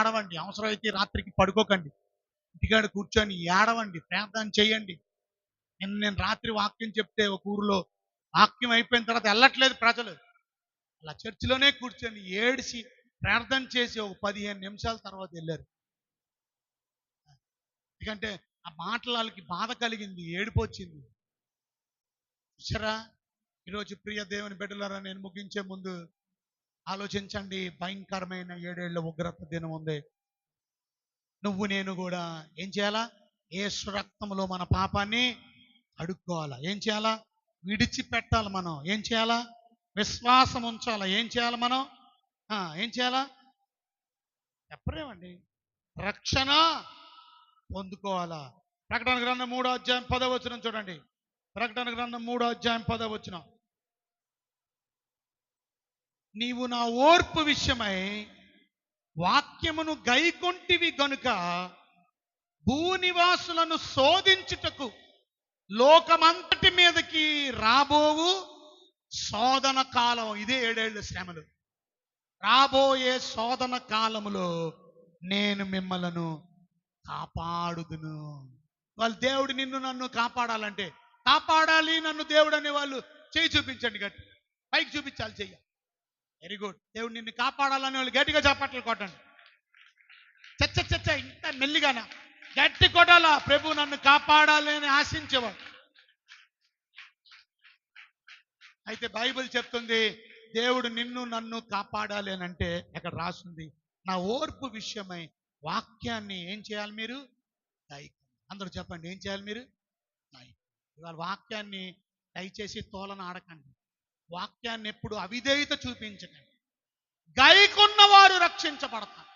ఆడవండి అవసరమైతే రాత్రికి పడుకోకండి. ఇంటికాడ కూర్చొని ఏడవండి. ప్రార్థన చేయండి. నిన్న నేను రాత్రి వాక్యం చెప్తే ఒక ఊరిలో వాక్యం అయిపోయిన తర్వాత వెళ్ళట్లేదు ప్రజలు. అలా చర్చిలోనే కూర్చొని ఏడిసి ప్రార్థన చేసి ఒక పదిహేను నిమిషాల తర్వాత వెళ్ళారు. ఎందుకంటే ఆ మాటల వాళ్ళకి బాధ కలిగింది ఏడుపు వచ్చింది. చూసారా ఈరోజు ప్రియ దేవుని బిడ్డలారా నేను ముగించే ముందు ఆలోచించండి. భయంకరమైన ఏడేళ్ళ ఉగ్రత దినం ఉంది. నువ్వు నేను కూడా ఏం చేయాలా? ఏసు రక్తంలో మన పాపాన్ని అడుక్కోవాలా? ఏం చేయాలా? విడిచిపెట్టాలి మనం. ఏం చేయాలా? విశ్వాసం ఉంచాలా? ఏం చేయాలి మనం? ఆ, ఏం చేయాలా? చెప్పరేమండి రక్షణ పొందుకోవాలా? ప్రకటన గ్రంథం మూడో అధ్యాయం పదవచనం చూడండి. ప్రకటన గ్రంథం మూడో అధ్యాయం పదవచనం నీవు నా ఓర్పు విషయమై వాక్యమును గైకొంటివి గనుక భూనివాసులను శోధించుటకు లోకమంతటి మీదకి రాబోవు శోధన కాలం. ఇదే ఏడేళ్ళు శ్రమలు. రాబోయే శోధన కాలములో నేను మిమ్మలను కాపాడుదును. వాళ్ళు దేవుడు నిన్ను నన్ను కాపాడాలంటే కాపాడాలి నన్ను దేవుడు అనే వాళ్ళు చేయి చూపించండి గట్టి పైకి చూపించాలి చెయ్య. వెరీ గుడ్ దేవుడు నిన్ను కాపాడాలని వాళ్ళు గట్టిగా చప్పట్లు కొట్టండి. చచ్చ చచ్చ ఇంత మెల్లిగానా? గట్టి కొట్టాలా? ప్రభు నన్ను కాపాడాలి అని ఆశించేవాడు. అయితే బైబిల్ చెప్తుంది దేవుడు నిన్ను నన్ను కాపాడాలి అని అంటే అక్కడ రాస్తుంది నా ఓర్పు విషయమై వాక్యాన్ని ఏం చేయాలి మీరు? దయ అందరూ చెప్పండి ఏం చేయాలి మీరు? ఇవాళ వాక్యాన్ని దయచేసి తోలను ఆడకండి. వాక్యాన్ని ఎప్పుడు అవిధేయత చూపించకండి గైకొన్నవారు రక్షించబడతారు.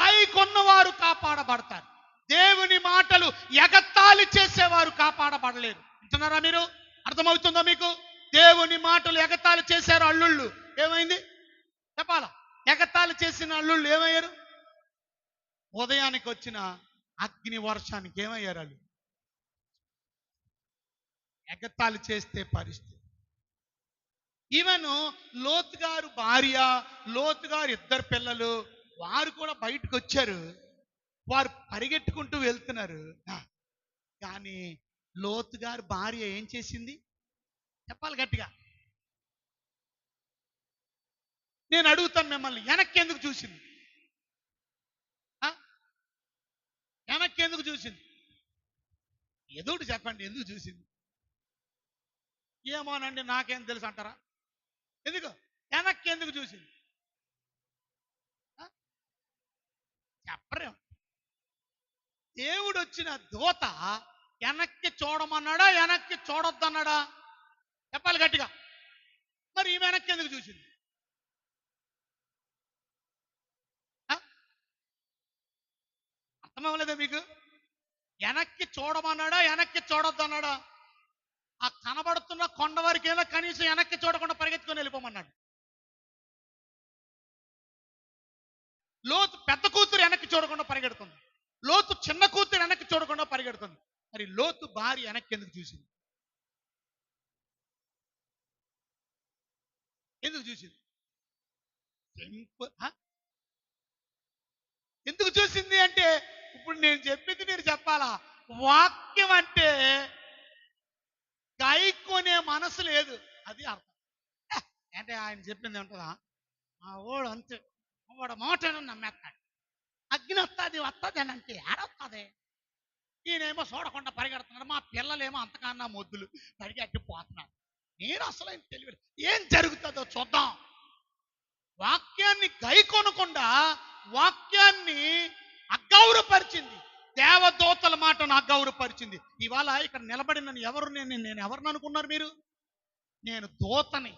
గైకొన్నవారు కాపాడబడతారు. దేవుని మాటలు ఎగత్తాలి చేసేవారు కాపాడబడలేరు. అంటున్నారా మీరు? అర్థమవుతుందా మీకు? దేవుని మాటలు ఎగతాళి చేశారు అల్లుళ్ళు. ఏమైంది? చెప్పాలా? ఎగతాళి చేసిన అల్లుళ్ళు ఏమయ్యారు? ఉదయానికి వచ్చిన అగ్ని వర్షానికి ఏమయ్యారు వాళ్ళు ఎగతాళి చేస్తే పరిస్థితి. ఈవెన్ లోత్ గారు భార్య లోత్ గారు ఇద్దరు పిల్లలు వారు కూడా బయటకు వచ్చారు. వారు పరిగెట్టుకుంటూ వెళ్తున్నారు. కానీ లోత్ గారు భార్య ఏం చేసింది? చెప్పాలి గట్టిగా. నేను అడుగుతాను మిమ్మల్ని వెనక్కి ఎందుకు చూసింది? ఆ? వెనక్కి ఎందుకు చూసింది ఏదోటి చెప్పండి ఎందుకు చూసింది? ఏమోనండి నాకేం తెలుసు అంటారా? ఎందుకు? వెనక్కి ఎందుకు చూసింది? ఆ? చెప్పరేం దేవుడు వచ్చిన దోత వెనక్కి చూడమన్నాడా వెనక్కి చూడొద్దన్నాడా? చెప్పాలి గట్టిగా. మరి ఈ వెనక్కి ఎందుకు చూసింది? ఆ? అర్థమవ్వలేదా మీకు? వెనక్కి చూడమన్నాడా వెనక్కి చూడొద్దన్నాడా? ఆ కనబడుతున్న కొండ వరకైనా కనీసం వెనక్కి చూడకుండా పరిగెత్తుకొని వెళ్ళిపోమన్నాడు. లోతు పెద్ద కూతురు వెనక్కి చూడకుండా పరిగెడుతుంది. లోతు చిన్న కూతురు వెనక్కి చూడకుండా పరిగెడుతుంది. మరి లోతు భార్య వెనక్కి ఎందుకు చూసింది? ఎందుకు చూసింది? ఎందుకు చూసింది అంటే ఇప్పుడు నేను చెప్పింది మీరు చెప్పాలా? వాక్యం అంటే గాయకొనే మనసు లేదు. అది అర్థం. ఏ, అంటే ఆయన చెప్పింది ఉంటుందా మా ఓడు అంతే. వాడు మాటను నమ్మేస్తాడు. అగ్ని వస్తుంది వస్తుంది అని అంటే ఏడొస్తుంది? ఈయనేమో చూడకుండా పరిగెడుతున్నాడు. మా పిల్లలేమో అంతకన్నా మొద్దులు. పరిగెట్టి పోతున్నారు నేను అసలు ఏం తెలియదు ఏం జరుగుతుందో చూద్దాం. వాక్యాన్ని గైకొనకుండా వాక్యాన్ని అగౌరవపరిచింది దేవదూతల మాట నాకు గౌరవపరిచింది. ఇవాళ ఇక్కడ నిలబడిన ఎవరు నేను నేను ఎవరిని అనుకున్నారు మీరు? నేను దూతని.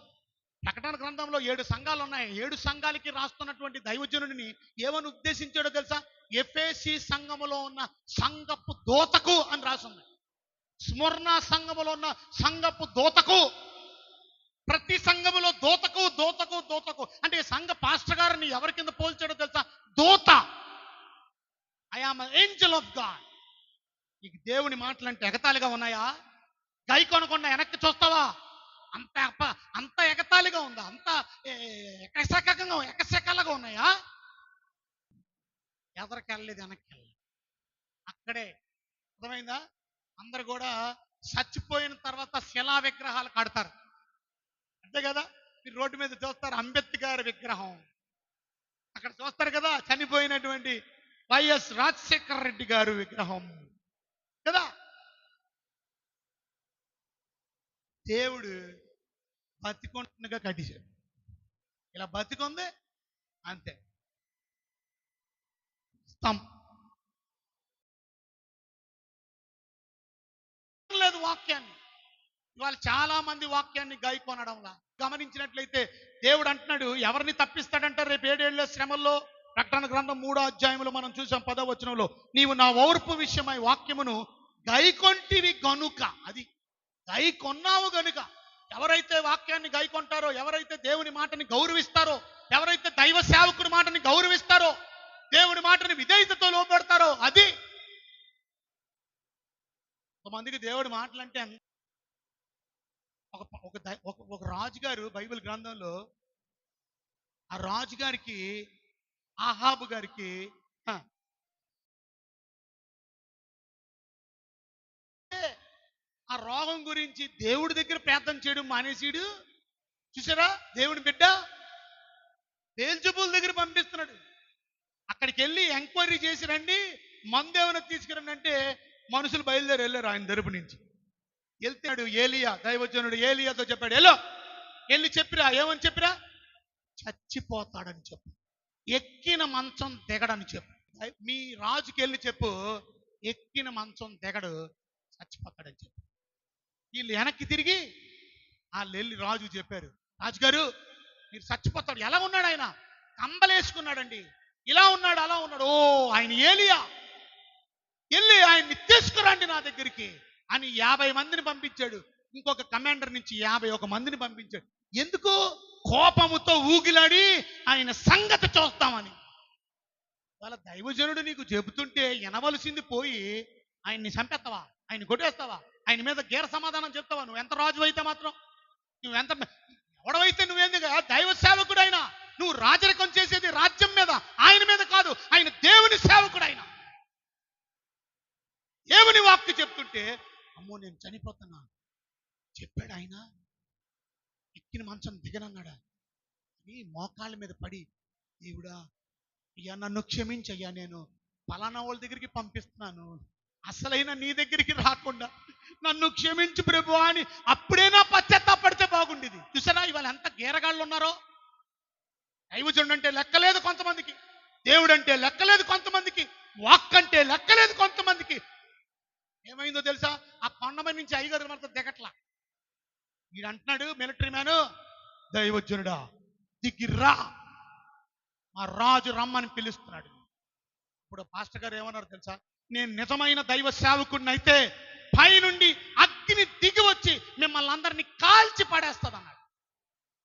ప్రకటన గ్రంథంలో ఏడు సంఘాలు ఉన్నాయి ఏడు సంఘాలకి రాస్తున్నటువంటి దైవజనుడిని ఏమని ఉద్దేశించాడో తెలుసా? ఎఫేసి సంఘములో ఉన్న సంఘపు దోతకు అని రాసింది. స్మరణ సంఘములో ఉన్న సంఘపు దూతకు. ప్రతి సంఘములో దూతకు దూతకు దూతకు. అంటే సంఘ పాస్టర్ గారిని ఎవరి కింద పోల్చాడో తెలుసా? దూత. I am angel of God నీకు దేవుని మాటలు అంటే ఎగతాళిగా ఉన్నాయా? గై కొనకుండా వెనక్కి చూస్తావా? అంత అంత ఎగతాళిగా ఉందా? అంత ఏ, ఎకశకంగా ఎకశకాలుగా ఉన్నాయా? ఎదరికెళ్ళలేదు వెనక్కి వెళ్ళలేదు. అక్కడే అర్థమైందా? అందరు కూడా చచ్చిపోయిన తర్వాత శిలా విగ్రహాలు కడతారు. అంతే కదా? మీరు రోడ్డు మీద చూస్తారు అంబేద్కర్ విగ్రహం. అక్కడ చూస్తారు కదా చనిపోయినటువంటి వైఎస్ రాజశేఖర రెడ్డి గారు విగ్రహం. కదా? దేవుడు బతికొండగా కట్టించాడు. ఇలా బతికొంది అంతే. స్తంభం. లేదు వాక్యాన్ని. ఇవాళ చాలా మంది వాక్యాన్ని గాయకొనడంలా. గమనించినట్లయితే దేవుడు అంటున్నాడు ఎవరిని తప్పిస్తాడంటారు రేపు ఏడేళ్ళ శ్రమల్లో? ప్రకటన గ్రంథం మూడో అధ్యాయంలో మనం చూసాం పదవచనంలో నీవు నా ఓర్పు విషయమై వాక్యమును గైకొంటివి గనుక అది గై కొన్నావు గనుక ఎవరైతే వాక్యాన్ని గైకొంటారో ఎవరైతే దేవుని మాటని గౌరవిస్తారో ఎవరైతే దైవ సేవకుడి మాటని గౌరవిస్తారో దేవుని మాటని విధేయతతో లోపడతారో అది కొంతమందికి దేవుడి మాటలంటే అంటే ఒక ఒక దై- ఒక ఒక రాజుగారు బైబిల్ గ్రంథంలో ఆ రాజుగారికి ఆహాబు గారికి ఆ, రోగం గురించి దేవుడి దగ్గర ప్రార్థన చేయడం మానేసిడు. చూసారా? దేవుడి బిడ్డ బేల్జబుల్ దగ్గర పంపిస్తున్నాడు. అక్కడికి వెళ్ళి ఎంక్వైరీ చేసి రండి. మందు ఏమైనా తీసుకురండి అంటే మనుషులు బయలుదేరి వెళ్ళారు ఆయన తరపు నుంచి. వెళ్తాడు ఏలియా దైవజనుడు ఏలియాతో చెప్పాడు ఎల్లో. వెళ్ళి చెప్పిరా ఏమని చెప్పిరా? చచ్చిపోతాడని చెప్పు. ఎక్కిన మంచం దిగడని చెప్పు. మీ రాజుకి వెళ్ళి చెప్పు ఎక్కిన మంచం దిగడు చచ్చిపోతాడని చెప్పు. వీళ్ళు వెనక్కి తిరిగి వాళ్ళు వెళ్ళి రాజు చెప్పారు రాజుగారు మీరు చచ్చిపోతాడు. ఎలా ఉన్నాడు ఆయన? కంబలేసుకున్నాడండి. ఇలా ఉన్నాడు అలా ఉన్నాడు. ఓ ఆయన ఏలియా. వెళ్ళి ఆయన్ని తీసుకురండి నా దగ్గరికి అని యాభై మందిని పంపించాడు. ఇంకొక కమాండర్ నుంచి యాభై ఒక మందిని పంపించాడు. ఎందుకు? కోపముతో ఊగిలాడి ఆయన సంగతి చూస్తామని. వాళ్ళ దైవజనుడు నీకు చెబుతుంటే వినవలసింది పోయి ఆయన్ని చంపేస్తావా? ఆయన కొట్టేస్తావా? ఆయన మీద గేర సమాధానం చెప్తావా? నువ్వు ఎంత రాజు అయితే మాత్రం? నువ్వు ఎంత ఎవడవైతే నువ్వేందుకు దైవ సేవకుడు ఆయన నువ్వు రాజరికం చేసేది రాజ్యం మీద ఆయన మీద కాదు ఆయన దేవుని సేవకుడు ఆయన దేవుని వాక్కు చెప్తుంటే అమ్మో నేను చనిపోతున్నా చెప్పాడు ఆయన. ఎక్కిన మంచం దిగనన్నాడా? అని మోకాళ్ళ మీద పడి దేవుడా అయ్యా నన్ను క్షమించయ్యా నేను పలానా వాళ్ళ దగ్గరికి పంపిస్తున్నాను. అసలైన నీ దగ్గరికి రాకుండా నన్ను క్షమించు ప్రభు అని అప్పుడైనా పశ్చాత్తాపడితే బాగుండేది. చూసారా ఇవాళ ఎంత గేరగాళ్ళు ఉన్నారో? దైవజనుడు అంటే లెక్కలేదు కొంతమందికి. దేవుడు అంటే లెక్కలేదు కొంతమందికి. వాక్ అంటే లెక్కలేదు కొంతమందికి. ఏమైందో తెలుసా? ఆ కొండమని నుంచి ఐగారు మనతో దిగట్లా. వీడు అంటున్నాడు మిలిటరీ మ్యాన్ దైవజనుడా దిగిర్రా మా రాజు రమ్మని పిలుస్తున్నాడు. ఇప్పుడు పాస్టర్ గారు ఏమన్నారు తెలుసా? నేను నిజమైన దైవ సేవకుడిని అయితే పైనుండి అగ్ని దిగి వచ్చి మిమ్మల్ని అందరినీ కాల్చి పడేస్తుంది అన్నాడు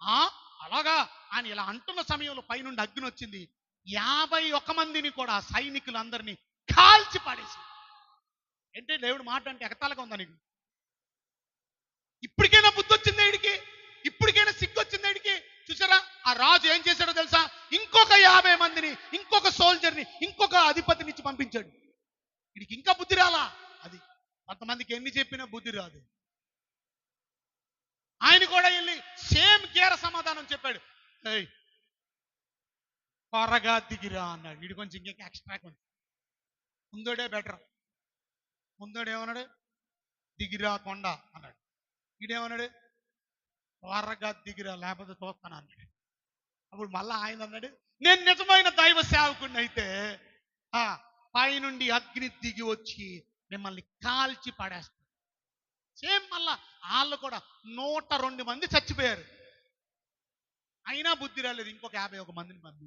ఆ? అలాగా? ఆయన ఇలా అంటున్న సమయంలో పైనుండి అగ్ని వచ్చింది. యాభై ఒక మందిని కూడా సైనికులందరినీ కాల్చి పడేసి ఏంటి? దేవుడు మాట అంటే ఎగతాలుగా ఉందా నీకు? ఇప్పటికైనా వచ్చింది వీడికి ఇప్పటికైనా సిగ్గు వచ్చింది వీడికి చూసారా ఆ రాజు ఏం చేశాడో తెలుసా? ఇంకొక యాభై మందిని ఇంకొక సోల్జర్ని ఇంకొక అధిపతిని ఇచ్చి పంపించాడు. వీడికి ఇంకా బుద్ధి రాలా? అది కొంతమందికి ఎన్ని చెప్పినా బుద్ధి రాదు. ఆయన కూడా వెళ్ళి సేమ్ కేర సమాధానం చెప్పాడు. త్వరగా దిగిరా అన్నాడు. వీడు కొంచెం ఇంకా ఎక్స్ట్రా కొంచెం. ముందోడే బెటర్ ముందోడేమన్నాడు దిగిరా కొండ అన్నాడు. వీడేమన్నాడు త్వరగా దిగిరా లేకపోతే చూస్తాను అన్నాడు. అప్పుడు మళ్ళా ఆయన అన్నాడు నేను నిజమైన దైవ సేవకుడిని అయితే ఆ పైనుండి అగ్ని దిగి వచ్చి మిమ్మల్ని కాల్చి పడేస్తాను. సేమ్ మళ్ళా వాళ్ళు కూడా నూట రెండు మంది చచ్చిపోయారు. అయినా బుద్ధి రాలేదు ఇంకొక యాభై ఒక మందిని పంపి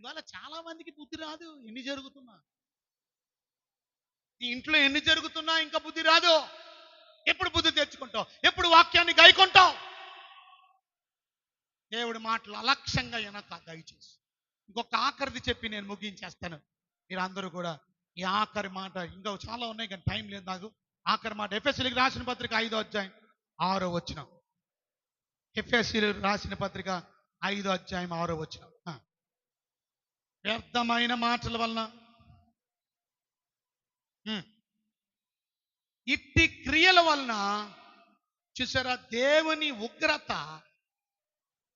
ఇవాళ చాలా మందికి బుద్ధి రాదు ఎన్ని జరుగుతున్నా? నీ ఇంట్లో ఎన్ని జరుగుతున్నా ఇంకా బుద్ధి రాదు. ఎప్పుడు బుద్ధి తెచ్చుకుంటావు? ఎప్పుడు వాక్యాన్ని గైకుంటావు దేవుడి మాటలు అలక్ష్యంగా వినక దయచేసి. ఇంకొక ఆఖరిది చెప్పి నేను ముగించేస్తాను. మీరు అందరూ కూడా ఈ ఆఖరి మాట ఇంకా చాలా ఉన్నాయి కానీ టైం లేదు నాకు. ఆఖరి మాట ఎఫ్ఎస్సీలకు రాసిన పత్రిక ఐదో అధ్యాయం ఆరో వచ్చిన ఎఫ్ఎస్సీలు రాసిన పత్రిక ఐదో అధ్యాయం ఆరో వచ్చిన వ్యర్థమైన మాటల వలన. ఇట్టి క్రియల వలన చూసారా? దేవుని ఉగ్రత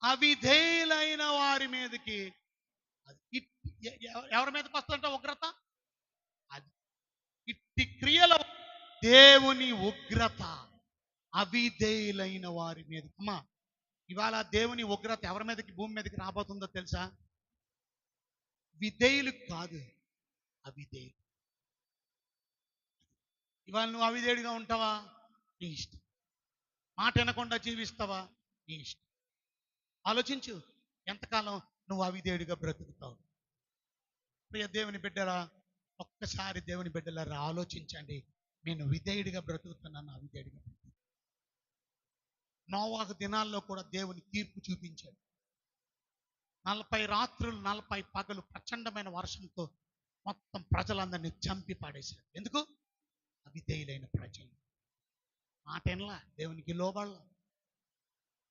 అవిధేయులైన వారి మీదకి ఎవ- ఎవరి మీదకి వస్తుందంట ఉగ్రత? అది. ఇట్టి క్రియల దేవుని ఉగ్రత. అవిధేయులైన వారి మీద అమ్మా ఇవాళ దేవుని ఉగ్రత ఎవరి మీదకి భూమి మీదకి రాబోతుందో తెలుసా? విధేయులు కాదు అవిధేయులు. ఇవాళ నువ్వు అవిధేయుడిగా ఉంటావా? నీ ఇష్టం. మాట వినకుండా జీవిస్తావా? నీ ఇష్టం. ఆలోచించు. ఎంతకాలం నువ్వు అవిధేయుడిగా బ్రతుకుతావు? ప్రియ దేవుని బిడ్డరా ఒక్కసారి దేవుని బిడ్డలారా ఆలోచించండి. నేను విధేయుడిగా బ్రతుకుతున్నాను అవిధేయుడిగా నోవాకు దినాల్లో కూడా దేవుని తీర్పు చూపించాడు. నలభై రాత్రులు నలభై పగలు ప్రచండమైన వర్షంతో మొత్తం ప్రజలందరినీ చంపి పాడేశాడు. ఎందుకు? అవిధేయులైన ప్రజలు. మాటెన్లా? దేవునికి లోబడలా.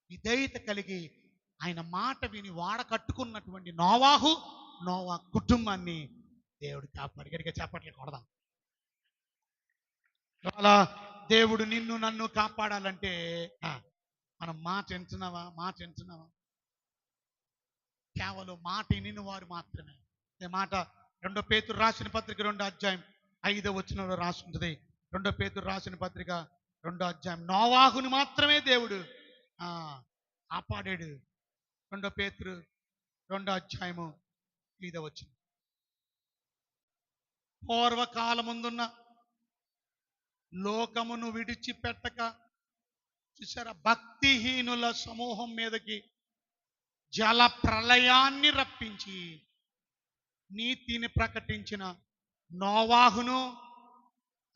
విధేయత కలిగి ఆయన మాట విని వాడ కట్టుకున్నటువంటి నోవాహు నోవా కుటుంబాన్ని దేవుడు కాపాడు. గడిగా కొడదాం అలా దేవుడు నిన్ను నన్ను కాపాడాలంటే మనం మాట వింటున్నావా మాట వింటున్నావా కేవలం మాట వినిన వారు మాత్రమే. అదే మాట రెండో పేతురు రాసిన పత్రిక రెండో అధ్యాయం ఐదో వచ్చినలో రాసి ఉంటుంది రెండో పేతురు రాసిన పత్రిక రెండో అధ్యాయం. నోవాహుని మాత్రమే దేవుడు ఆ, కాపాడాడు. రెండో పేతురు రెండో అధ్యాయము ఐదో వచ్చిన పూర్వకాలముందున్న లోకమును విడిచిపెట్టక చూసారా? భక్తిహీనుల సమూహం మీదకి జల ప్రళయాన్ని రప్పించి నీతిని ప్రకటించిన నోవాహును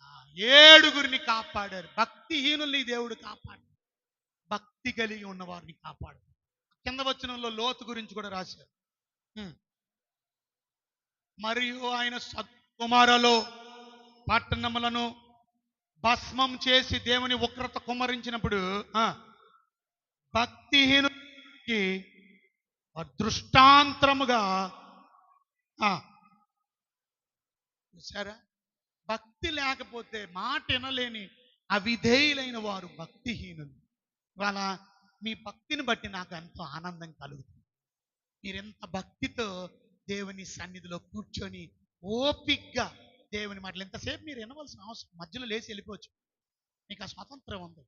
ఆ ఏడుగురిని కాపాడారు. భక్తిహీనుల్ని దేవుడు కాపాడు భక్తి కలిగి ఉన్న వారిని కాపాడు కింద వచనంలో లోతు గురించి కూడా రాశారు. మరియు ఆయన సత్కుమారలో పట్టణములను భస్మం చేసి దేవుని ఉగ్రత కుమరించినప్పుడు భక్తిహీనుకి దృష్టాంతరముగా సరే భక్తి లేకపోతే మాట వినలేని అవిధేయులైన వారు భక్తిహీనులు. వాళ్ళ మీ భక్తిని బట్టి నాకు ఎంతో ఆనందం కలుగుతుంది. మీరెంత భక్తితో దేవుని సన్నిధిలో కూర్చొని ఓపిగ్గా దేవుని మాటలు ఎంతసేపు మీరు వినవలసిన అవసరం? మధ్యలో లేచి వెళ్ళిపోవచ్చు. మీకు ఆ స్వాతంత్రం ఉంది.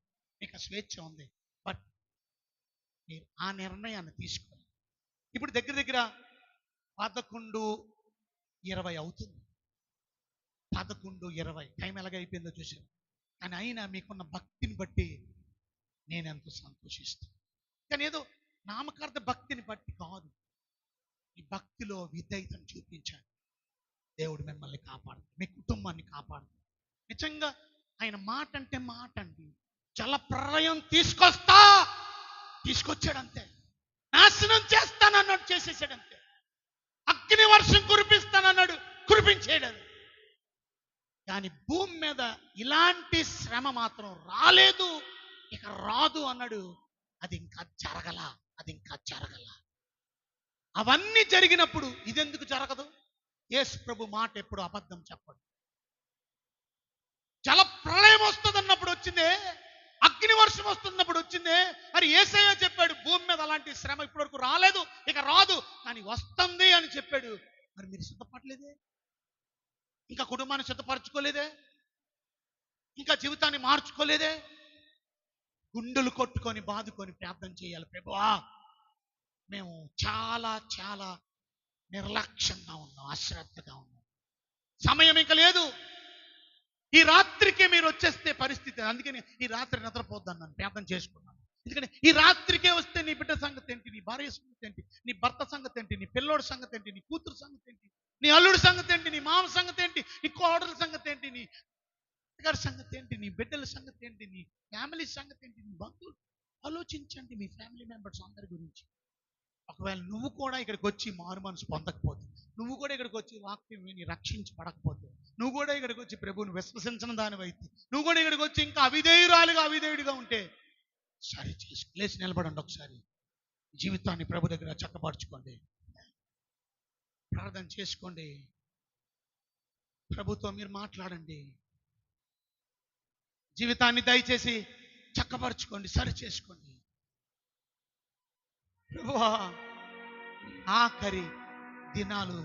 మీకు ఆ స్వేచ్ఛ ఉంది. బట్ మీరు ఆ నిర్ణయాన్ని తీసుకోండి ఇప్పుడు దగ్గర దగ్గర పదకొండు ఇరవై అవుతుంది. పదకొండు ఇరవై. టైం ఎలాగైపోయిందో చూసారు కానీ అయినా మీకున్న భక్తిని బట్టి నేనెంతో సంతోషిస్తాను కానీ ఏదో నామకార్థ భక్తిని బట్టి కాదు. ఈ భక్తిలో విధేయతను చూపించాను దేవుడు మిమ్మల్ని కాపాడు మీ కుటుంబాన్ని కాపాడు నిజంగా ఆయన మాట అంటే మాట అండి జల ప్రళయం తీసుకొస్తా తీసుకొచ్చాడంతే. నాశనం చేస్తానన్నాడు చేసేసాడంతే. అగ్ని వర్షం కురిపిస్తానన్నాడు కురిపించేయడం కానీ భూమి మీద ఇలాంటి శ్రమ మాత్రం రాలేదు. ఇక రాదు అన్నాడు. అది ఇంకా జరగల అది ఇంకా జరగల. అవన్నీ జరిగినప్పుడు ఇదెందుకు జరగదు? యేసు ప్రభు మాట ఎప్పుడు అబద్ధం చెప్పడు. జల ప్రళయం వస్తుందన్నప్పుడు వచ్చిందే అగ్ని వర్షం వస్తున్నప్పుడు వచ్చిందే. మరి ఏసయ్య చెప్పాడు భూమి మీద అలాంటి శ్రమ ఇప్పటివరకు రాలేదు ఇక రాదు కానీ వస్తుంది అని చెప్పాడు. మరి మీరు సిద్ధపడలేదే? ఇంకా కుటుంబాన్ని సిద్ధపరచుకోలేదే? ఇంకా జీవితాన్ని మార్చుకోలేదే? గుండెలు కొట్టుకొని బాదుకొని ప్రార్థన చేయాలి ప్రభువా. మేము చాలా చాలా నిర్లక్ష్యంగా ఉన్నాం అశ్రద్ధగా ఉన్నాం. సమయం ఇంకా లేదు. ఈ రాత్రికి మీరు వచ్చేస్తే పరిస్థితి అందుకని ఈ రాత్రి నిద్రపోద్దాను నన్ను ప్రార్థన చేసుకున్నాను. ఎందుకంటే ఈ రాత్రికే వస్తే నీ బిడ్డ సంగతి ఏంటి? నీ భార్య సంగతి ఏంటి? నీ భర్త సంగతి ఏంటి? నీ పిల్లోడి సంగతి ఏంటి? నీ కూతురు సంగతి ఏంటి? నీ అల్లుడి సంగతి ఏంటి? నీ మామ సంగతి ఏంటి? నీ కోడల సంగతి ఏంటి? నీ గారి సంగతి ఏంటి? నీ బిడ్డల సంగతి ఏంటి? నీ ఫ్యామిలీ సంగతి ఏంటి? నీ బంధువులు? ఆలోచించండి మీ ఫ్యామిలీ మెంబర్స్ అందరి గురించి. ఒకవేళ నువ్వు కూడా ఇక్కడికి వచ్చి మారు మనసు పొందకపోతే నువ్వు కూడా ఇక్కడికి వచ్చి వాక్యం విని రక్షించబడకపోతే నువ్వు కూడా ఇక్కడికి వచ్చి ప్రభువుని విశ్వసించిన దానివైతే నువ్వు కూడా ఇక్కడికి వచ్చి ఇంకా అవిధేయురాలుగా అవిధేయుడిగా ఉంటే సరే చేసి లేచి నిలబడండి ఒకసారి. జీవితాన్ని ప్రభు దగ్గర చక్కపరచుకోండి. ప్రార్థన చేసుకోండి. ప్రభుత్వం మీరు మాట్లాడండి. జీవితాన్ని దయచేసి చక్కపరచుకోండి సరి చేసుకోండి ప్రభువా ఆఖరి దినాలు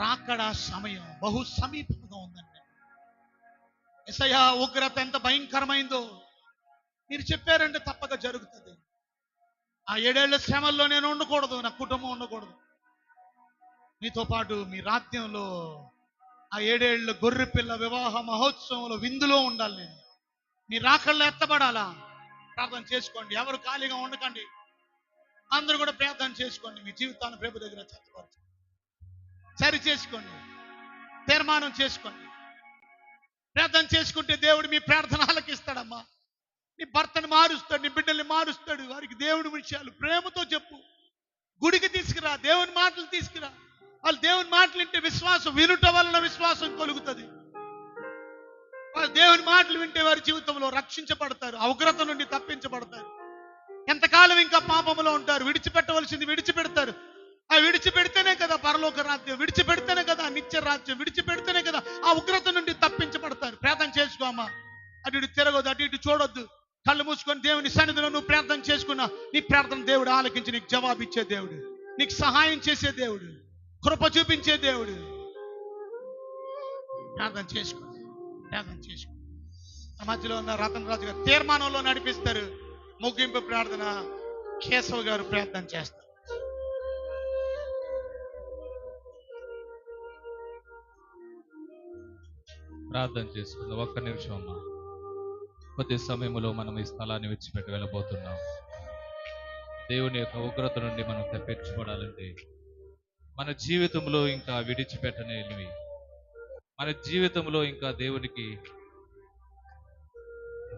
రాకడ సమయం బహు సమీపంగా ఉందండి. ఎసయా ఉగ్రత ఎంత భయంకరమైందో. మీరు చెప్పారంటే తప్పక జరుగుతుంది. ఆ ఏడేళ్ళ శ్రమల్లో నేను ఉండకూడదు నా కుటుంబం ఉండకూడదు. మీతో పాటు మీ రాజ్యంలో ఆ ఏడేళ్ళ గొర్రె పిల్ల వివాహ మహోత్సవంలో విందులో ఉండాలి నేను. మీ రాకల్లో ఎత్తబడాలా? ప్రార్థన చేసుకోండి. ఎవరు ఖాళీగా ఉండకండి. అందరూ కూడా ప్రార్థన చేసుకోండి. మీ జీవితాన్ని ప్రభు దగ్గర చక్కపరచు సరి చేసుకోండి. తీర్మానం చేసుకోండి. ప్రార్థన చేసుకుంటే దేవుడు మీ ప్రార్థన ఆలకిస్తాడమ్మా నీ భర్తను మారుస్తాడు నీ బిడ్డల్ని మారుస్తాడు. వారికి దేవుడి విషయాలు ప్రేమతో చెప్పు. గుడికి తీసుకురా దేవుని మాటలు తీసుకురా. వాళ్ళు దేవుని మాటలు వింటే విశ్వాసం వినుట వలన విశ్వాసం కలుగుతుంది. దేవుని మాటలు వింటే వారి జీవితంలో రక్షించబడతారు అవగ్రత నుండి తప్పించబడతారు. ఎంతకాలం ఇంకా పాపములో ఉంటారు? విడిచిపెట్టవలసింది విడిచిపెడతారు. ఆ విడిచిపెడితేనే కదా పరలోక రాజ్యం విడిచిపెడితేనే కదా నిత్య రాజ్యం విడిచిపెడితేనే కదా ఆ ఉగ్రత నుండి తప్పించబడతారు. ప్రార్థన చేసుకోమా అటు ఇటు తిరగొద్దు అటు ఇటు చూడొద్దు. కళ్ళు మూసుకొని దేవుని సన్నిధిలో నువ్వు ప్రార్థన చేసుకున్నా నీ ప్రార్థన దేవుడు ఆలకించి నీకు జవాబు ఇచ్చే దేవుడు. నీకు సహాయం చేసే దేవుడు. కృప చూపించే దేవుడు. ప్రార్థన చేసుకో. ప్రార్థన చేసుకో మధ్యలో ఉన్న రతన్ రాజు గారు తీర్మానంలో నడిపిస్తారు. ముగింపు ప్రార్థన కేశవ్ గారు ప్రార్థన చేస్తారు. ప్రార్థన చేసుకుందాం. ఒక్క నిమిషం అమ్మా. కొద్ది సమయంలో మనం ఈ స్థలాన్ని విడిచిపెట్టి వెళ్ళబోతున్నాం. దేవుని యొక్క ఉగ్రత నుండి మనం తప్పించబడాలంటే మన జీవితంలో ఇంకా విడిచిపెట్టనేవి మన జీవితంలో ఇంకా దేవునికి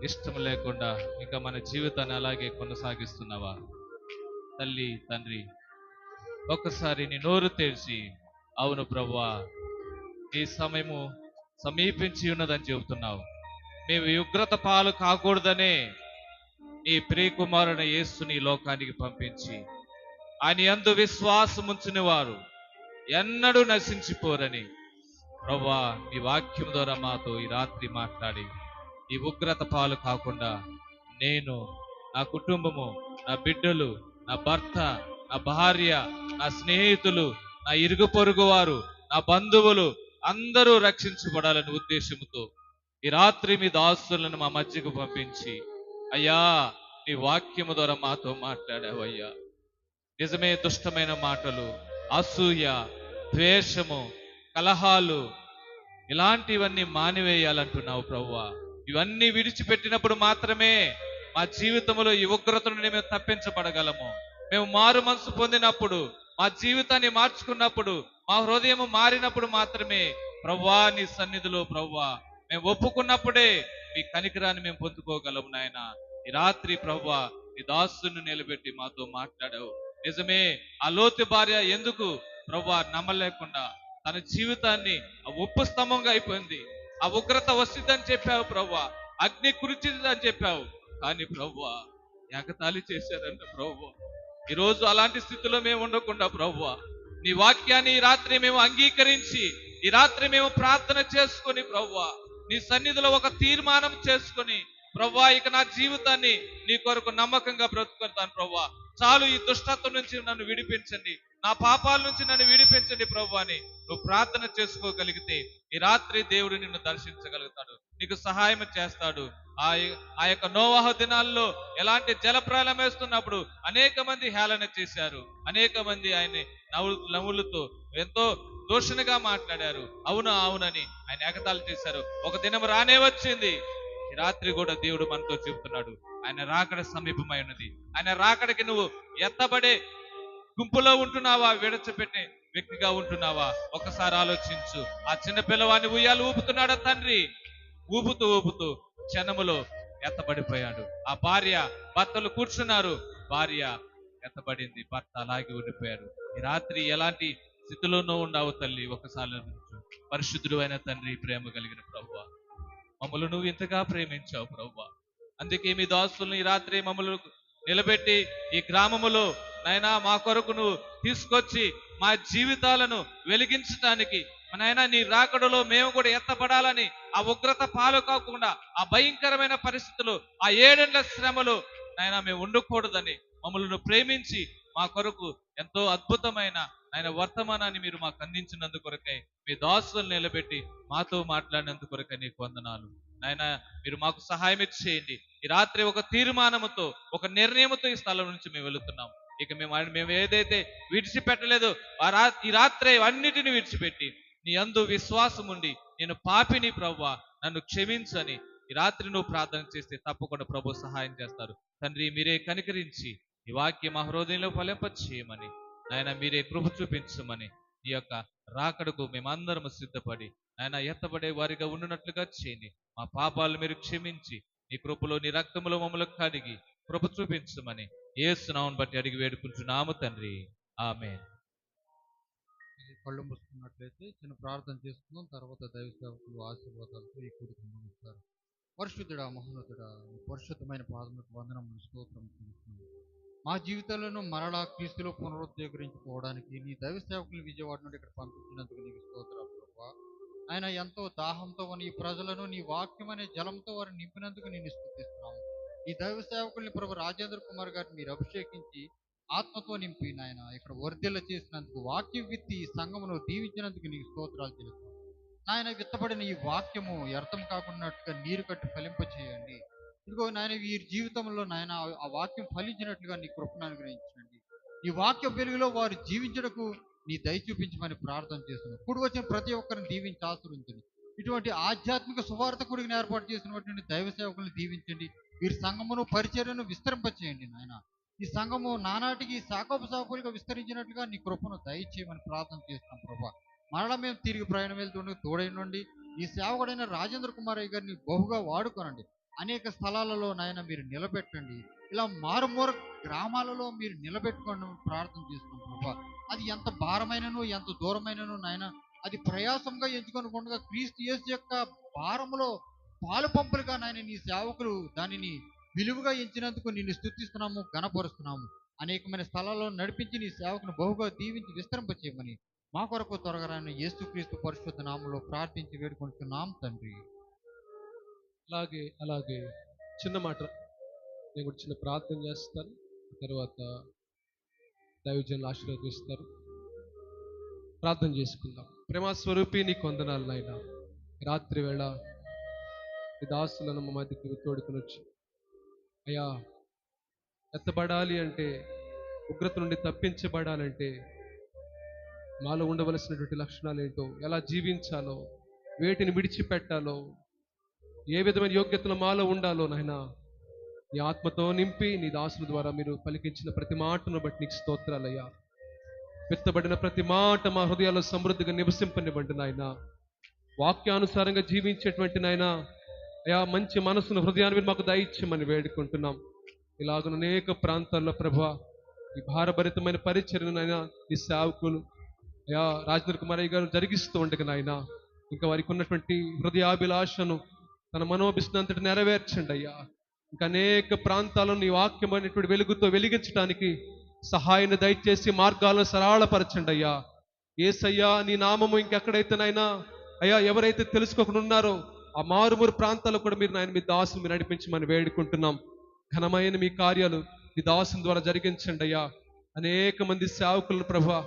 ఇష్టం లేకుండా ఇంకా మన జీవితాన్ని అలాగే కొనసాగిస్తున్నావా? తల్లి తండ్రి ఒక్కసారి నీ నోరు తెరిచి అవును ప్రవ్వా ఈ సమయము సమీపించి ఉన్నదని చెబుతున్నావు. మేము ఉగ్రత పాలు కాకూడదనే నీ ప్రియకుమారుని యేసుని లోకానికి పంపించి ఆయన అందు విశ్వాసముంచిన వారు ఎన్నడూ నశించిపోరని ప్రవ్వా మీ వాక్యం ద్వారా మాతో ఈ రాత్రి మాట్లాడి ఈ ఉగ్రత పాలు కాకుండా నేను నా కుటుంబము నా బిడ్డలు నా భర్త నా భార్య నా స్నేహితులు నా ఇరుగు పొరుగు వారు నా బంధువులు అందరూ రక్షించబడాలని ఉద్దేశంతో ఈ రాత్రి మీ దాసులను మా మధ్యకు పంపించి అయ్యా నీ వాక్యము ద్వారా మాతో మాట్లాడావయ్యా. నిజమే దుష్టమైన మాటలు అసూయ ద్వేషము కలహాలు ఇలాంటివన్నీ మానివేయాలంటున్నావు ప్రవ్వా. ఇవన్నీ విడిచిపెట్టినప్పుడు మాత్రమే మా జీవితంలో ఈ ఉగ్రత నుండి మేము తప్పించబడగలము. మేము మారు మనసు పొందినప్పుడు మా జీవితాన్ని మార్చుకున్నప్పుడు మా హృదయం మారినప్పుడు మాత్రమే ప్రవ్వా నీ సన్నిధిలో ప్రవ్వా. మేము ఒప్పుకున్నప్పుడే మీ కనికరాన్ని మేము పొందుకోగలము నాయన. ఈ రాత్రి ప్రవ్వా నీ దాసును నిలబెట్టి మాతో మాట్లాడావు. నిజమే ఆ లోతు భార్య ఎందుకు ప్రవ్వా నమ్మలేకుండా తన జీవితాన్ని ఆ ఉప్పు స్తంభంగా అయిపోయింది. ఆ ఉగ్రత వస్తుందని చెప్పావు ప్రవ్వా. అగ్ని కురిచిదని చెప్పావు. కానీ ప్రవ్వా ఎగతాళి చేశారంట ప్రవ్వా. ఈరోజు అలాంటి స్థితిలో మేము ఉండకుండా ప్రవ్వా నీ వాక్యాన్ని ఈ రాత్రి మేము అంగీకరించి ఈ రాత్రి మేము ప్రార్థన చేసుకొని ప్రవ్వా నీ సన్నిధిలో ఒక తీర్మానం చేసుకొని ప్రవ్వా ఇక నా జీవితాన్ని నీ కొరకు నమ్మకంగా బ్రతుకుతాను ప్రవ్వా. చాలు ఈ దుష్టత్వం నుంచి నన్ను విడిపించండి. నా పాపాల నుంచి నన్ను విడిపించండి ప్రభు అని నువ్వు ప్రార్థన చేసుకోగలిగితే ఈ రాత్రి దేవుడు నిన్ను దర్శించగలుగుతాడు. నీకు సహాయం చేస్తాడు. ఆ ఆ యొక్క నోవాహ దినాల్లో ఎలాంటి జల వేస్తున్నప్పుడు అనేక మంది హేళన చేశారు. అనేక మంది ఆయన్ని నవ్వు నవ్వులతో ఎంతో దూషణగా మాట్లాడారు. అవును అవునని ఆయన ఎగతాళి చేశారు. ఒక దినం రానే వచ్చింది. ఈ రాత్రి కూడా దేవుడు మనతో చెబుతున్నాడు. ఆయన రాకడ సమీపమై ఉన్నది. ఆయన రాకడకి నువ్వు ఎత్తబడే గుంపులో ఉంటున్నావా? విడచపెట్టే వ్యక్తిగా ఉంటున్నావా? ఒకసారి ఆలోచించు. ఆ చిన్న పిల్లవాడిని ఉయ్యాలు ఊపుతున్నాడా తండ్రి? ఊపుతూ ఊపుతూ క్షణములో ఎత్తబడిపోయాడు. ఆ భార్య భర్తలు కూర్చున్నారు. భార్య ఎత్తబడింది. భర్త అలాగే ఉండిపోయాడు. ఈ రాత్రి ఎలాంటి స్థితిలోనూ ఉన్నావు తల్లి? ఒకసారి పరిశుద్ధుడు అయిన తండ్రి ప్రేమ కలిగిన ప్రభు మమ్మల్ని నువ్వు ఇంతగా ప్రేమించావు ప్రభువ అందుకే మీ దాసులను ఈ రాత్రి మమ్మల్ని నిలబెట్టి ఈ గ్రామములో నైనా మా కొరకు నువ్వు తీసుకొచ్చి మా జీవితాలను వెలిగించటానికి నాయన నీ రాకడలో మేము కూడా ఎత్తపడాలని ఆ ఉగ్రత పాలు కాకుండా ఆ భయంకరమైన పరిస్థితులు ఆ ఏడెండ్ల శ్రమలు నాయన మేము ఉండకూడదని మమ్మల్ని ప్రేమించి మా కొరకు ఎంతో అద్భుతమైన ఆయన వర్తమానాన్ని మీరు మాకు అందించినందు కొరకై మీ దాసులను నిలబెట్టి మాతో మాట్లాడినందు కొరకై నీకు వందనాలు. నాయన మీరు మాకు సహాయం చేయండి. ఈ రాత్రి ఒక తీర్మానముతో ఒక నిర్ణయంతో ఈ స్థలం నుంచి మేము వెళుతున్నాం. ఇక మేము ఆయన- మేము ఏదైతే విడిచిపెట్టలేదో ఆ రా ఈ రాత్రి అన్నిటిని విడిచిపెట్టి నీ అందు విశ్వాసం ఉండి నేను పాపిని ప్రవ్వా నన్ను క్షమించని ఈ రాత్రి నువ్వు ప్రార్థన చేస్తే తప్పకుండా ప్రభు సహాయం చేస్తారు. తండ్రి మీరే కనికరించి ఈ వాక్యం మా హృదయంలో ఫలింపచేయమని. నాయన మీరే కృప చూపించమని ఈ యొక్క రాకడకు మేమందరము సిద్ధపడి ఆయన ఎత్తబడే వారిగా ఉండినట్లుగా చేయండి. మా పాపాలు మీరు క్షమించి నీ కృపలో నీ రక్తములో మమ్మల్ని కడిగి కృప చూపించమని ఏసునామని బట్టి అడిగి వేడుకుంటున్నాము తండ్రి. ఆమె కళ్ళు మూసుకున్నట్లయితే చిన్న ప్రార్థన చేసుకుందాం. తర్వాత దైవ సేవకులు ఆశీర్వాదాలతో ఈ కూడికి ముగిస్తారు. పరిశుద్ధుడా మహోన్నతుడా పరిశుద్ధమైన పాదములకు వందనం స్తోత్రం మా జీవితాలను మరలా క్రీస్తులో పునరుద్ధీకరించుకోవడానికి నీ దైవ సేవకులు విజయవాడ నుండి ఇక్కడ పంపించినందుకు నీకు స్తోత్రాలు ప్రభా. ఆయన ఎంతో దాహంతో ఉన్న ఈ ప్రజలను నీ వాక్యం అనే జలంతో వారిని నింపినందుకు నేను స్థుతిస్తున్నాము. ఈ దైవ సేవకుల్ని ప్రభు రాజేంద్ర కుమార్ గారిని మీరు అభిషేకించి ఆత్మతో నింపి నాయన ఇక్కడ వర్ధిల్ల చేసినందుకు వాక్యం విత్తి ఈ సంఘమును దీవించినందుకు నీకు స్తోత్రాలు తెలుస్తాను నాయన విత్తబడిన ఈ వాక్యము వ్యర్థం కాకున్నట్టుగా నీరు కట్టి ఫలింప చేయండి ఇదిగో నాయన వీరి జీవితంలో నాయన ఆ- వాక్యం ఫలించినట్లుగా నీ కృపను అనుగ్రహించండి. ఈ వాక్య వెలుగులో వారు జీవించడకు నీ దయ చూపించమని ప్రార్థన చేస్తున్నాం. కుడి వచ్చిన ప్రతి ఒక్కరిని దీవించి ఆశ్రయించండి ఇటువంటి ఆధ్యాత్మిక సువార్థకుడిని ఏర్పాటు చేసినటువంటి దైవ సేవకులను దీవించండి. వీరి సంఘమును పరిచర్యను విస్తరింపచేయండి నాయన. ఈ సంఘము నానాటికి శాఖోపశాఖలుగా విస్తరించినట్లుగా నీ కృపను దయచేయమని ప్రార్థన చేస్తున్నాం ప్రభా. మరలా మేము తిరిగి ప్రయాణం వెళ్తుండే తోడైనండి ఈ సేవకుడైన రాజేంద్ర కుమార్ అయ్య గారిని బహుగా వాడుకోనండి. అనేక స్థలాలలో నాయన మీరు నిలబెట్టండి. ఇలా మారుమూర గ్రామాలలో మీరు నిలబెట్టుకోండి ప్రార్థన చేస్తున్నాం ప్రభా. అది ఎంత భారమైనను ఎంత దూరమైనను నాయన అది ప్రయాసంగా ఎంచుకొనకుండా క్రీస్తు యేసు యొక్క భారములో పాలు పంపులుగా నాయన నీ సేవకులు దానిని విలువగా ఎంచినందుకు నిన్ను స్థుతిస్తున్నాము గణపరుస్తున్నాము అనేకమైన స్థలాల్లో నడిపించి నీ సేవకును బహుగా దీవించి విస్తరింపచేయమని మా కొరకు త్వరగా రాని యేసుక్రీస్తు పరిశుద్ధ నామంలో ప్రార్థించి వేడుకుంటున్నాం తండ్రి. అలాగే అలాగే. చిన్న మాట. నేను కూడా చిన్న ప్రార్థన చేస్తాను. తర్వాత దైవజనులు ఆశీర్వదిస్తారు. ప్రార్థన చేసుకుందాం. ప్రేమ స్వరూపి నీ కొందనాలు నాయన. రాత్రి వేళ ఈ దాసులను మా మధ్యకి తోడుకుని వచ్చి అయ్యా ఎత్తబడాలి అంటే ఉగ్రత నుండి తప్పించబడాలంటే మాలో ఉండవలసినటువంటి లక్షణాలు ఏంటో ఎలా జీవించాలో వేటిని విడిచిపెట్టాలో ఏ విధమైన యోగ్యతలు మాలో ఉండాలో నాయన? నీ ఆత్మతో నింపి నీ దాసుల ద్వారా మీరు పలికించిన ప్రతి మాటను బట్టి నీకు స్తోత్రాలయ్యా. విత్తబడిన ప్రతి మాట మా హృదయాల్లో సమృద్ధిగా నివసింపనివ్వండి నాయన. వాక్యానుసారంగా జీవించేటువంటి నాయన అయా మంచి మనసును హృదయాన్ని మీరు మాకు దయచ్యమని వేడుకుంటున్నాం. ఇలాగ అనేక ప్రాంతాల్లో ప్రభా ఈ భారభరితమైన పరిచర్ను ఈ సేవకులు అయా రాజేంద్ర కుమారయ్య గారు జరిగిస్తూ ఉండగా నాయన ఇంకా వారికి ఉన్నటువంటి హృదయాభిలాషను తన మనోభిస్తున్నంతటి నెరవేర్చండి అయ్యా. ఇంకా అనేక ప్రాంతాలను నీ వాక్యం అనేటువంటి వెలుగుతో వెలిగించడానికి సహాయాన్ని దయచేసి మార్గాలను సరళపరచండి అయ్యా. ఏసయ్యా నీ నామము ఇంకెక్కడైతేనైనా అయ్యా ఎవరైతే తెలుసుకోకుండా ఉన్నారో ఆ మారుమూరు ప్రాంతాల్లో కూడా మీరు నాయన మీ దాసులు మీరు నడిపించమని వేడుకుంటున్నాం. ఘనమైన మీ కార్యాలు మీ దాసుని ద్వారా జరిగించండి అయ్యా. అనేక మంది సేవకులను ప్రభా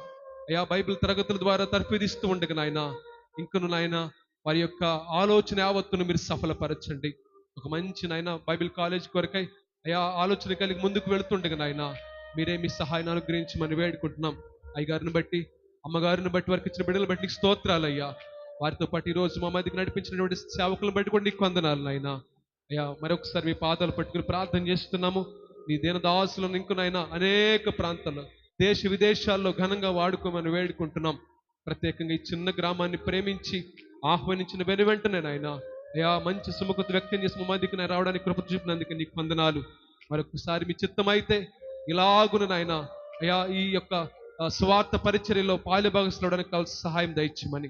అయ్యా బైబిల్ తరగతుల ద్వారా తర్పిదిస్తూ ఉండగా నాయన ఇంకను నాయన వారి యొక్క ఆలోచన యావత్తును మీరు సఫలపరచండి. ఒక మంచి నాయన బైబిల్ కాలేజ్ కొరకై అయా ఆలోచన కలిగి ముందుకు వెళుతుండగా నాయన మీరే మీ సహాయాన్ని మనం వేడుకుంటున్నాం. అయ్యగారిని బట్టి అమ్మగారిని బట్టి వారికి ఇచ్చిన బిడ్డలు బట్టి స్తోత్రాలయ్యా. వారితో పాటు ఈ రోజు మా మధ్యకి నడిపించినటువంటి సేవకులను బట్టి కూడా నీకు వందనాలు నాయన. అయ్యా మరొకసారి మీ పాదాలు పట్టుకుని ప్రార్థన చేస్తున్నాము. నీ దీనదాసులను ఇంకునైనా అనేక ప్రాంతాల్లో దేశ విదేశాల్లో ఘనంగా వాడుకోమని వేడుకుంటున్నాం. ప్రత్యేకంగా ఈ చిన్న గ్రామాన్ని ప్రేమించి ఆహ్వానించిన వెను వెంటనే నాయన. అయా మంచి సుముఖత వ్యక్తం చేసి మా నేను రావడానికి కృప చూపినందుకు నీకు వందనాలు. మరొకసారి మీ చిత్తమైతే ఇలాగున నాయన అయా ఈ యొక్క స్వార్థ పరిచర్యలో పాలుభాగస్లోడానికి కావాల్సిన సహాయం దయచేయమని.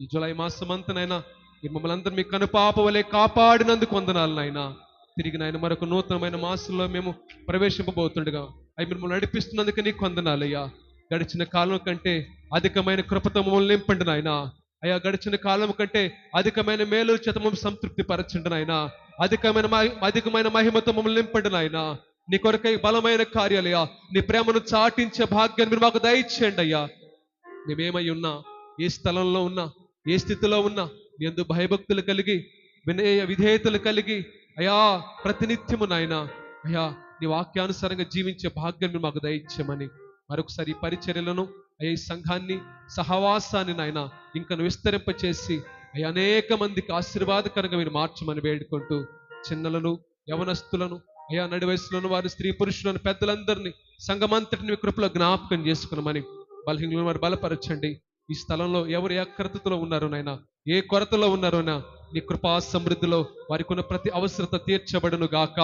ఈ జులై మాసం అంతనైనా మీరు అందరూ మీ కనుపాపవలే కాపాడినందుకు వందనాలు నాయన. తిరిగి నాయన మరొక నూతనమైన మాసంలో మేము ప్రవేశింపబోతుండగా అవి మిమ్మల్ని నడిపిస్తున్నందుకు నీకు వందనాలయ్యా గడిచిన కాలం కంటే అధికమైన కృపతో మమ్మల్ని నింపండి నాయన. అయ్యా గడిచిన కాలం కంటే అధికమైన మేలు చేత మమ్మల్ని సంతృప్తి పరచండి నాయన. అధికమైన మహి- అధికమైన మహిమతో మమ్మల్ని నింపండి నాయన. నీ కొరకై బలమైన కార్యాలయ్యా నీ ప్రేమను చాటించే భాగ్యాన్ని మీరు మాకు దయచేయండి అయ్యా. మేమేమై ఉన్నా ఏ స్థలంలో ఉన్నా ఏ స్థితిలో ఉన్నా ఎందు భయభక్తులు కలిగి వినయ విధేయతలు కలిగి అయా ప్రతినిత్యము నాయన అయా నీ వాక్యానుసారంగా జీవించే భాగ్యం మీరు మాకు దయచేయమని మరొకసారి ఈ పరిచర్యలను అయ్యా ఈ సంఘాన్ని సహవాసాన్ని నాయన ఇంకను విస్తరింపచేసి అయ్యా అనేక మందికి ఆశీర్వాదకరంగా మీరు మార్చమని వేడుకుంటూ చిన్నలను యవనస్తులను అయ్యా నడి వయసులను వారి స్త్రీ పురుషులను పెద్దలందరినీ సంఘమంతటిని కృపలో జ్ఞాపకం చేసుకున్నామని బలహీనులను వారు బలపరచండి. ఈ స్థలంలో ఎవరు ఏ అక్రతలో ఉన్నారో నాయన ఏ కొరతలో ఉన్నారోనా నీ కృపా సమృద్ధిలో వారికి ఉన్న ప్రతి అవసరత తీర్చబడును గాక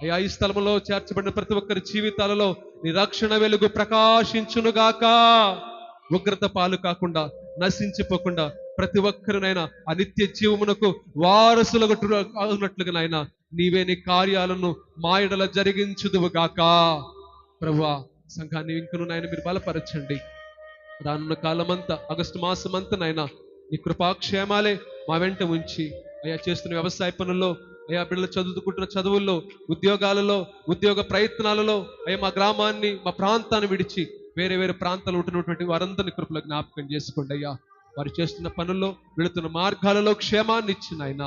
అయ్యా ఈ స్థలంలో చేర్చబడిన ప్రతి ఒక్కరి జీవితాలలో నీ రక్షణ వెలుగు ప్రకాశించును గాక ఉగ్రత పాలు కాకుండా నశించిపోకుండా ప్రతి ఒక్కరినైనా అనిత్య జీవమునకు వారసులుగా ఉన్నట్లుగా నాయన నీవే నీ కార్యాలను మాయడల జరిగించుదువు గాక ప్రభువా సంఘాన్ని ఇంకను నాయన మీరు బలపరచండి. రానున్న కాలమంతా ఆగస్టు మాసమంతా నాయన నీ కృపాక్షేమాలే మా వెంట ఉంచి అయ్యా చేస్తున్న వ్యవసాయ పనుల్లో అయ్యా బిడ్డలు చదువుకుంటున్న చదువుల్లో ఉద్యోగాలలో ఉద్యోగ ప్రయత్నాలలో అయ్యా మా గ్రామాన్ని మా ప్రాంతాన్ని విడిచి వేరే వేరే ప్రాంతాలు ఉంటున్నటువంటి వారందరిని కృపలో జ్ఞాపకం చేసుకోండి అయ్యా. వారు చేస్తున్న పనుల్లో వెళుతున్న మార్గాలలో క్షేమాన్ని ఇచ్చిన ఆయన.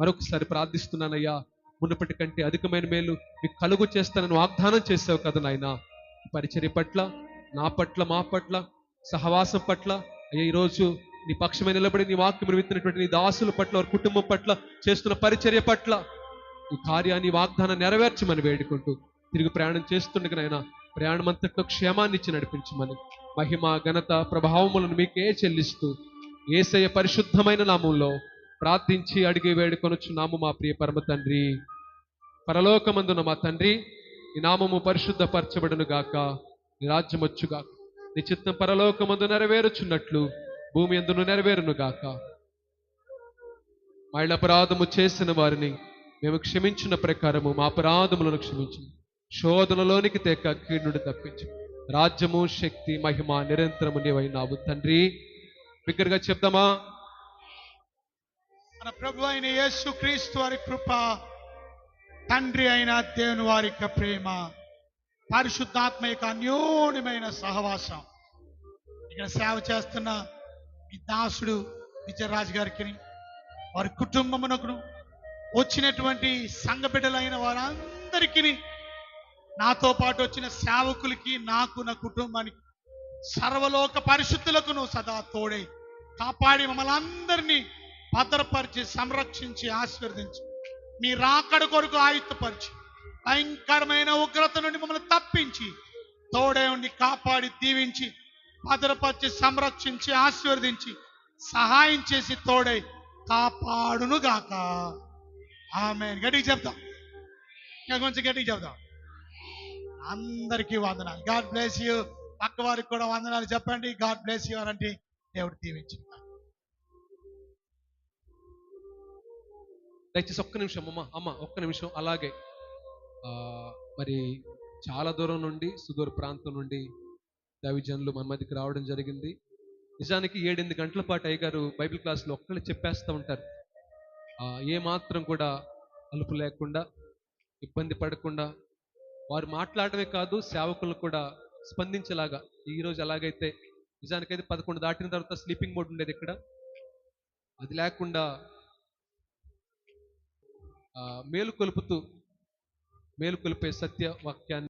మరొకసారి ప్రార్థిస్తున్నానయ్యా మునుపటి కంటే అధికమైన మేలు మీకు కలుగు చేస్తానని వాగ్దానం చేసావు కదా నాయన. పరిచర్య పట్ల నా పట్ల మా పట్ల సహవాసం పట్ల అయ్యా ఈరోజు నీ పక్షమే నిలబడి నీ వాక్యం విత్తినటువంటి నీ దాసుల పట్ల వారి కుటుంబం పట్ల చేస్తున్న పరిచర్య పట్ల ఈ కార్యాన్ని వాగ్దానం నెరవేర్చమని వేడుకుంటూ తిరిగి ప్రయాణం చేస్తుండగా నాయన ప్రయాణం అంతట్లో క్షేమాన్ని ఇచ్చి నడిపించమని మహిమ ఘనత ప్రభావములను మీకే చెల్లిస్తూ ఏసయ్య పరిశుద్ధమైన నామంలో ప్రార్థించి అడిగి వేడుకొనొచ్చు నాము మా ప్రియ పరమ తండ్రి. పరలోకమందున మా తండ్రి ఈ నామము పరిశుద్ధపరచబడును గాక నీ రాజ్యం వచ్చుగాక నీ చిత్తం పరలోకమందు నెరవేరుచున్నట్లు భూమి ఎందును నెరవేరును గాక. మళ్ళీ అపరాధము చేసిన వారిని మేము క్షమించిన ప్రకారము మా అపరాధములను క్షమించు శోధనలోనికి తెక్క కీర్ణుడు తప్పించు రాజ్యము శక్తి మహిమ నిరంతరము నీవైనావు తండ్రి. బిగ్గరగా చెప్దామా? మన ప్రభు అయిన యేసు క్రీస్తు వారి కృప తండ్రి అయిన దేవుని వారి యొక్క ప్రేమ పరిశుద్ధాత్మ యొక్క అన్యోన్యమైన సహవాసం. ఇక్కడ సేవ చేస్తున్న మీ దాసుడు విజయరాజు గారికి వారి కుటుంబమునకును వచ్చినటువంటి సంఘ బిడ్డలైన వారందరికీ నాతో పాటు వచ్చిన సేవకులకి నాకు నా కుటుంబానికి సర్వలోక పరిశుద్ధులకును సదా తోడై కాపాడి మమ్మల్ని అందరినీ భద్రపరిచి సంరక్షించి ఆశీర్వదించి మీ రాకడ కొరకు ఆయుత్తపరిచి భయంకరమైన ఉగ్రత నుండి మమ్మల్ని తప్పించి తోడే ఉండి కాపాడి దీవించి భద్రపరిచి సంరక్షించి ఆశీర్వదించి సహాయం చేసి తోడై కాపాడును గాక. ఆమె గట్టిగా చెప్తాం ఇంకా కొంచెం గట్టిగా చెప్తాం అందరికీ వందనాలు. God bless you. పక్క వారికి కూడా వందనాలు చెప్పండి. గాడ్ బ్లెస్ యూ అనంటే దేవుడు దీవించి దయచేసి ఒక్క నిమిషం అమ్మ అమ్మ ఒక్క నిమిషం అలాగే. ఆ, మరి చాలా దూరం నుండి సుదూర ప్రాంతం నుండి దైవజనులు మన మధ్యకి రావడం జరిగింది. నిజానికి ఏడెనిమిది గంటల పాటు అయ్యగారు బైబిల్ క్లాస్లో ఒక్కళ్ళు చెప్పేస్తూ ఉంటారు. ఏ మాత్రం కూడా అలుపు లేకుండా ఇబ్బంది పడకుండా వారు మాట్లాడమే కాదు సేవకులు కూడా స్పందించేలాగా. ఈ రోజు ఎలాగైతే నిజానికైతే పదకొండు దాటిన తర్వాత స్లీపింగ్ మోడ్ ఉండేది ఇక్కడ. అది లేకుండా మేలు కొలుపుతూ మేలు కొలిపే సత్య వాక్యాన్ని